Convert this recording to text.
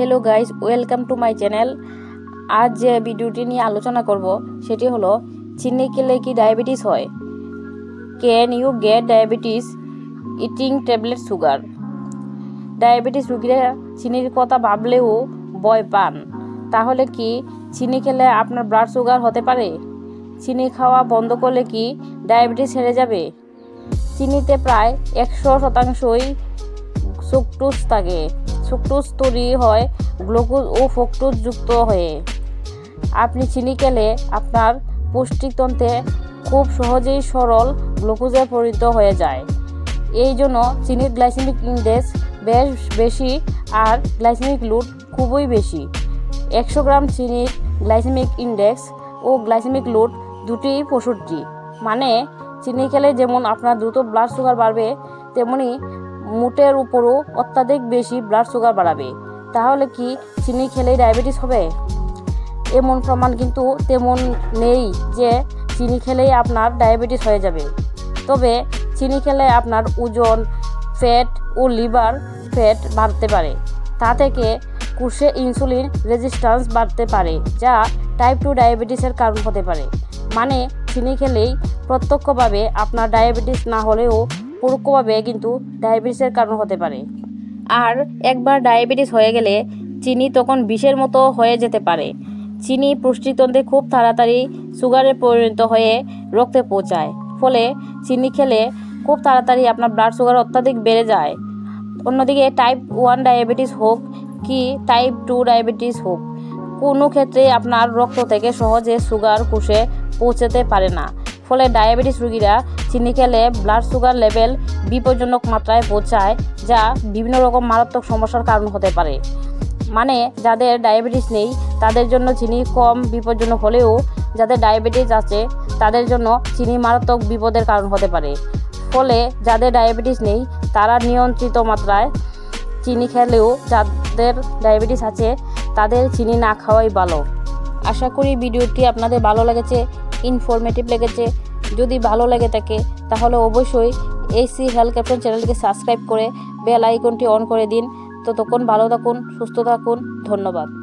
Hello guys welcome to my channel আজ যে ভিডিওটি নিয়ে আলোচনা করব, সেটি হলো, চিনি খেলে কি ডায়াবেটিস হয়? Can you get diabetes eating table sugar diabetes রুগীরা চিনির কথা ভাবলেও ভয় পান। তাহলে কি চিনি খেলে আপনার ব্লাড সুগার হতে পারে? চিনি খাওয়া বন্ধ করলে কি ডায়াবেটিস সেরে যাবে? চিনিতে প্রায় একশো শতাংশই সুক্টোজ থাকে। সুক্টোজ তৈরি হয় গ্লুকোজ ও ফ্রুক্টোজ যুক্ত হয়ে। আপনি চিনি খেলে আপনার পুষ্টিতন্ত্রে খুব সহজেই সরল গ্লুকোজে পরিণত হয়ে যায়। এই জন্য চিনির গ্লাইসেমিক ইন্ডেক্স বেশ বেশি আর গ্লাইসেমিক লোড খুবই বেশি। একশো গ্রাম চিনির গ্লাইসেমিক ইন্ডেক্স ও গ্লাইসেমিক লোড দুটি পঁয়ষট্টি। মানে চিনি খেলে যেমন আপনার দ্রুত ব্লাড সুগার বাড়বে, তেমনি মুটের উপরও অত্যাধিক বেশি ব্লাড সুগার বাড়াবে। তাহলে কি চিনি খেলেই ডায়াবেটিস হবে? এমন প্রমাণ কিন্তু তেমন নেই যে চিনি খেলেই আপনার ডায়াবেটিস হয়ে যাবে। তবে চিনি খেলে আপনার ওজন ফ্যাট ও লিভার ফ্যাট বাড়তে পারে। তা থেকে কোষে ইনসুলিন রেজিস্ট্যান্স বাড়তে পারে, যা টাইপ টু ডায়াবেটিসের কারণ হতে পারে। মানে চিনি খেলেই প্রত্যক্ষভাবে আপনার ডায়াবেটিস না হলেও পরোক্ষভাবে কিন্তু ডায়াবেটিসের কারণ হতে পারে। আর একবার ডায়াবেটিস হয়ে গেলে চিনি তখন বিষের মতো হয়ে যেতে পারে। চিনি পুষ্টিতন্ত্রে খুব তাড়াতাড়ি সুগারে পরিণত হয়ে রক্তে পৌঁছায়। ফলে চিনি খেলে খুব তাড়াতাড়ি আপনার ব্লাড সুগার অত্যাধিক বেড়ে যায়। অন্যদিকে টাইপ ওয়ান ডায়াবেটিস হোক কি টাইপ টু ডায়াবেটিস হোক, কোনো ক্ষেত্রে আপনার রক্ত থেকে সহজে সুগার কোষে পৌঁছাতে পারে না। ফলে ডায়াবেটিস রোগীরা চিনি খেলে ব্লাড সুগার লেভেল বিপজ্জনক মাত্রায় পৌঁছায়, যা বিভিন্ন রকম মারাত্মক সমস্যার কারণ হতে পারে। মানে যাদের ডায়াবেটিস নেই, তাদের জন্য চিনি কম বিপজ্জনক হলেও যাদের ডায়াবেটিস আছে, তাদের জন্য চিনি মারাত্মক বিপদের কারণ হতে পারে। ফলে যাদের ডায়াবেটিস নেই, তারা নিয়ন্ত্রিত মাত্রায় চিনি খেলেও যাদের ডায়াবেটিস আছে, তাদের চিনি না খাওয়াই ভালো। আশা করি ভিডিওটি আপনাদের ভালো লেগেছে। ইনফরমেটিভ লেগেছে। যদি ভালো লাগে থাকে, তাহলে অবশ্যই এসি হেলথ ক্যাপ্টেন চ্যানেলকে সাবস্ক্রাইব করে বেল আইকনটি অন করে দিন। তো তখন ভালো থাকুন, সুস্থ থাকুন, ধন্যবাদ।